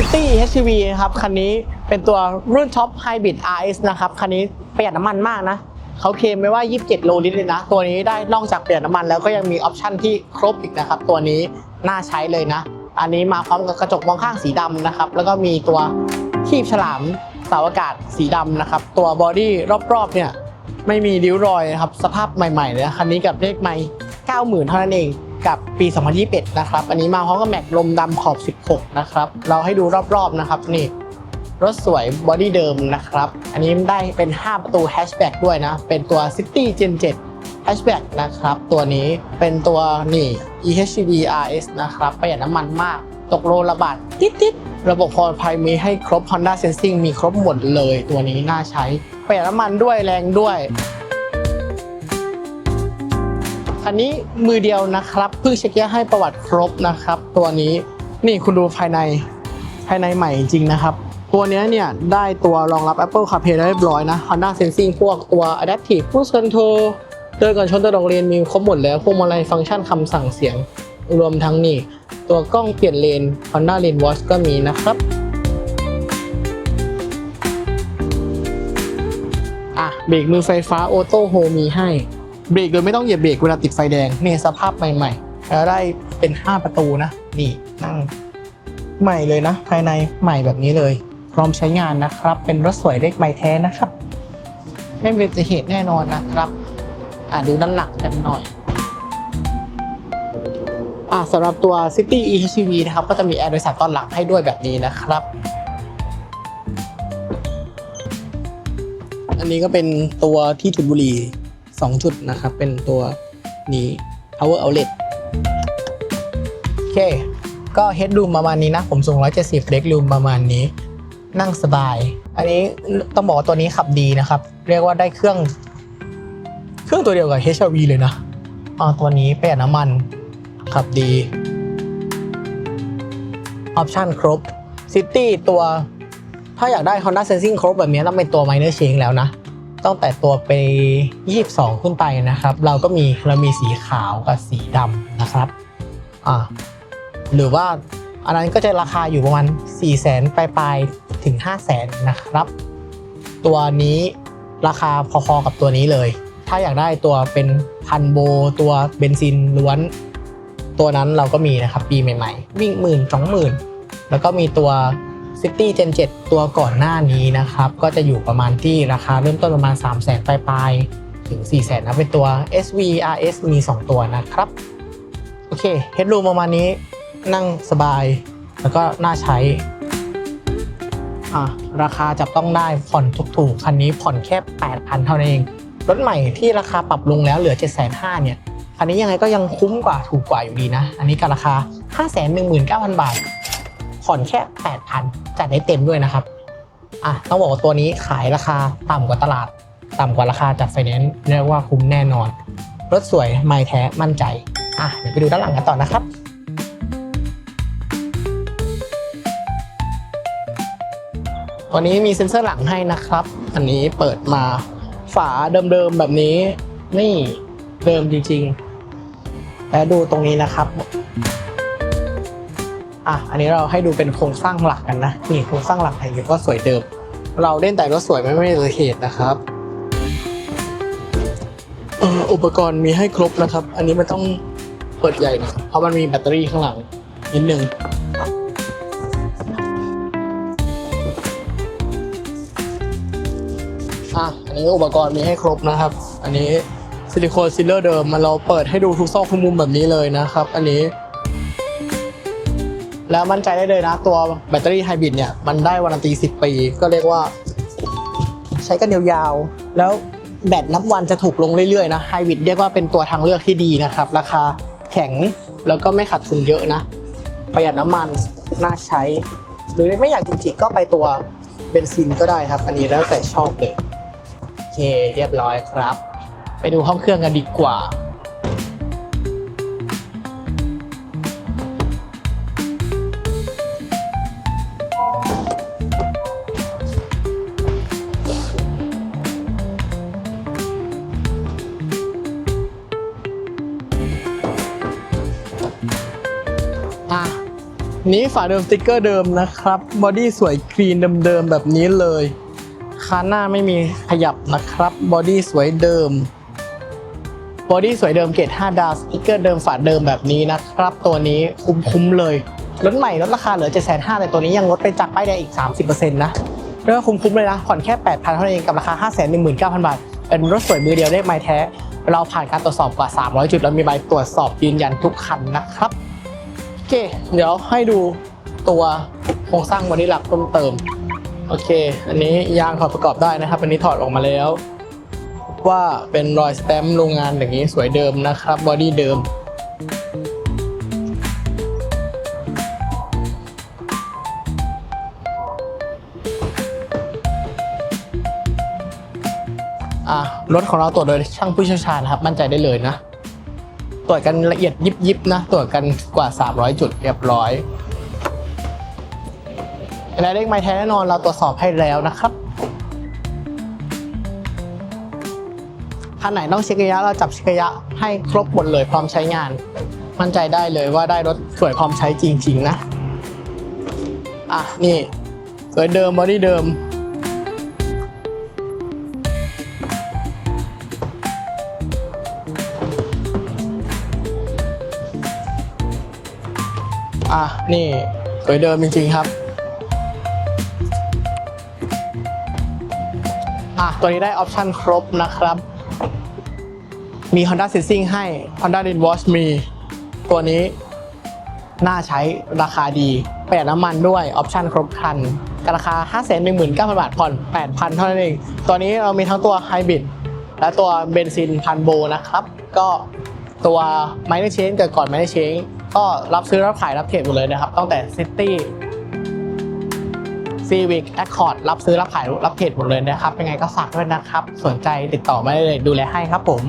City HEV นะครับคันนี้เป็นตัวรุ่นท็อป Hybrid RS นะครับคันนี้ประหยัดน้ำมันมากนะเขาเคลมไว้ว่า 27 โลลิตรเลยนะ ตัวนี้ได้นอกจากเประหยัดน้ำมันแล้วก็ยังมีออปชันที่ครบอีกนะครับ ตัวนี้น่าใช้เลยนะ อันนี้มาพร้อมกับกระจกมองข้างสีดำนะครับ แล้วก็มีตัวคีบฉลามสาอากาศสีดำนะครับ ตัวบอดี้รอบๆเนี่ยไม่มีริ้วรอยนะครับ สภาพใหม่ๆเลยคันนี้กับเลขไม่90,000 เท่านั้นเอง กับปี 2021 นะครับ อันนี้มาพร้อมกับแม็กลมดำขอบ 16 นะครับ เราให้ดูรอบๆนะครับนี่รถสวยบอดี้เดิมนะครับ อันนี้ได้เป็น 5 ประตูแฮชแบ็กด้วยนะ เป็นตัว City Gen 7แฮชแบ็กนะครับ ตัวนี้เป็นตัวนี่ EHEV RS นะครับ ประหยัดน้ำมันมาก ตกโลละบาทติดๆระบบปลอดภัยมีให้ครบ Honda Sensing มีครบหมดเลย ตัวนี้น่าใช้ ประหยัดน้ำมันด้วยแรงด้วย คันนี้มือเดียวนะครับเพิ่งเช็คยาให้ประวัติครบนะครับ ตัวนี้นี่คุณดูภายในภายในใหม่จริงนะครับ ตัวนี้เนี่ยได้ตัวรองรับ Apple CarPlay ได้เรียบร้อยนะ Honda Sensing พวกตัว Adaptive Cruise Control เดินก่อนชนตัวดอกเรียนมีครบหมดแล้วพวงมาลัยฟังก์ชันคำสั่งเสียง รวมทั้งนี่ ตัวกล้องเปลี่ยนเลน Honda Lane Watch ก็มีนะครับอะเบรกมือไฟฟ้าออโต้โฮมีให้ เบรกโดยไม่ต้องเหยียบเบรกเวลาติดไฟแดงเนี่ยสภาพใหม่ๆแล้วได้เป็น 5 ประตูนะนี่นั่งใหม่เลยนะ ภายในใหม่แบบนี้เลย พร้อมใช้งานนะครับ เป็นรถสวยเลขใหม่แท้นะครับ ไม่เป็นอุบัติเหตุแน่นอนนะครับ อะดูน้ำหนักกันหน่อยอะสำหรับตัว City EHEV นะครับ ก็จะมีแอร์โดยสารตอนหลังให้ด้วยแบบนี้นะครับ อันนี้ก็เป็นตัวที่ถุดบุรี 2 จุดนะครับ เป็นตัวนี้ power outlet โอเค ก็ headroom ประมาณนี้นะ ผมสูง 170 legroom ประมาณนี้ นั่งสบาย อันนี้ต้องบอกว่าตัวนี้ขับดีนะครับ เรียกว่าได้เครื่อง เครื่องตัวเดียวกับ HRV เลยนะอ่าตัวนี้ประหยัดน้ำมัน ขับดีออปชั่นครบ City ตัวถ้าอยากได้ Honda Sensing ครบแบบนี้ต้องเป็นตัว Minor Change แล้วนะ ตั้งแต่ตัวไป 22 ขึ้นไปนะครับ เราก็มีเรามีสีขาวกับสีดำนะครับอ่าหรือว่าอันนั้นก็จะราคาอยู่ประมาณ 4 0 0 0 0 0ปลายๆถึง 5 0 0 0 0 0นะครับ ตัวนี้ราคาพอๆกับตัวนี้เลย ถ้าอยากได้ตัวเป็นพันโบตัวเบนซินล้วน ตัวนั้นเราก็มีนะครับปีใหม่ๆ วิ่งหมื่นสองหมื่นแล้วก็มีตัว City Gen 7 ตัวก่อนหน้านี้นะครับ ก็จะอยู่ประมาณที่ราคาเริ่มต้นประมาณ 3 0 0 0 0 0ปลายๆถึง 4 0 0 0 0 0นะเป็นตัว SV RS มี 2 ตัวนะครับ โอเคเฮดรูมประมาณนี้นั่งสบาย แล้วก็น่าใช้อะราคาจับต้องได้ผ่อนถูกๆ คันนี้ผ่อนแค่ 8,000 เท่านั้นเอง รถใหม่ที่ราคาปรับลงแล้วเหลือ 7,500เนี่ย คันนี้ยังไงก็ยังคุ้มกว่าถูกกว่าอยู่ดีนะ อันนี้กับราคา 519,000 บาท ผ่อนแค่ 8,000จัดได้เต็มด้วยนะครับอะต้องบอกว่าตัวนี้ขายราคาต่ำกว่าตลาด ต่ำกว่าราคาจากไฟแนนซ์เรียกว่าคุ้มแน่นอน รถสวยไม่แท้มั่นใจอะเดี๋ยวไปดูด้านหลังกันต่อนะครับวันนี้มีเซ็นเซอร์หลังให้นะครับ อันนี้เปิดมาฝาเดิมๆแบบนี้ นี่เดิมจริงๆ แล้วดูตรงนี้นะครับ อะอันนี้เราให้ดูเป็นโครงสร้างหลักกันนะนี่โครงสร้างหลักไทยก็สวยเดิม เราเล่นแต่รถสวยไม่ไม่เลยเหตุนะครับอุปกรณ์มีให้ครบนะครับ อันนี้มันต้องเปิดใหญ่นะเพราะมันมีแบตเตอรี่ข้างหลังนิดนึงอะอันนี้อุปกรณ์มีให้ครบนะครับ อันนี้ซิลิโคนซิลเลอร์เดิมมันเราเปิดให้ดูทุกซอกทุกมุมแบบนี้เลยนะครับ อันนี้ แล้วมั่นใจได้เลยนะ ตัวแบตเตอรี่ไฮบริดเนี่ย มันได้วารันตี 10 ปี ก็เรียกว่า ใช้กันยาวๆ แล้วแบตนับวันจะถูกลงเรื่อยๆนะไฮบริดเรียกว่าเป็นตัวทางเลือกที่ดีนะครับ ราคาแข็งแล้วก็ไม่ขาดทุนเยอะนะ ประหยัดน้ำมันน่าใช้ หรือไม่อยากจริงๆก็ไปตัวเบนซินก็ได้ครับ อันนี้แล้วแต่ชอบเลยโอเคเรียบร้อยครับ ไปดูห้องเครื่องกันดีกว่า นี้ฝาเดิมสติกเกอร์เดิมนะครับบอดี้สวยคลีนเดิมๆแบบนี้เลยคันหน้าไม่มีขยับนะครับบอดี้สวยเดิมบอดี้สวยเดิมเกรด5ดาวสติกเกอร์เดิมฝาเดิมแบบนี้นะครับตัวนี้คุ้มๆเลยรถใหม่ลดราคาเหลือ 7 5 0 0 0แต่ตัวนี้ยังลดไปจากป้ายแดงอีก 30%นะเรียกว่าคุ้มๆเลยนะ ผ่อนแค่ 8,000 เท่านั้นเองกับราคา 5 1 9 0 0 0 บาท เป็นรถสวยมือเดียวได้ไม้แท้ เราผ่านการตรวจสอบกว่า 300 จุด แล้วมีใบตรวจสอบยืนยันทุกคันนะครับ เค เดี๋ยวให้ดูตัวโครงสร้างบอดี้หลักเพิ่มเติม โอเค อันนี้ยางถอดประกอบได้นะครับ อันนี้ถอดออกมาแล้ว ว่าเป็นรอยสแตมป์โรงงานอย่างนี้สวยเดิมนะครับ บอดี้เดิม อะ รถของเราตรวจโดยช่างผู้เชี่ยวชาญนะครับ มั่นใจได้เลยนะ ตรวจกันละเอียดยิบยิบนะตรวจกันกว่า 300 จุดเรียบร้อยและเลขไม้แท้แน่นอนเราตรวจสอบให้แล้วนะครับคันไหนต้องเช็คระยะเราจับเช็คระยะให้ครบหมดเลยพร้อมใช้งาน มั่นใจได้เลยว่าได้รถสวยพร้อมใช้จริงๆนะ อะนี่สวยเดิมบอดี้เดิม อะ นี่สวยเดิมจริงๆครับ อะ ตัวนี้ได้ออปชั่นครบนะครับ มี Honda Sensing ให้ Honda Din Watch มี ตัวนี้น่าใช้ราคาดีประหยัดน้ำมันด้วยออปชั่นครบครันกับราคา 5 1 9 0 0 0 บาท ผ่อน 8,000 เท่านั้นเอง ตัวนี้เรามีทั้งตัวไฮบริดและตัวเบนซินพันโบนะครับ ก็ตัวไมเนอร์เชนเกิดก่อนไมเนอร์เชน ก็รับซื้อรับขายรับเทรดหมดเลยนะครับตั้งแต่ซิตี้ซีวิกแอคคอร์ดรับซื้อรับขายรับเทรดหมดเลยนะครับยังไงก็ฝากด้วยนะครับ สนใจติดต่อมาได้เลยดูแลให้ครับผม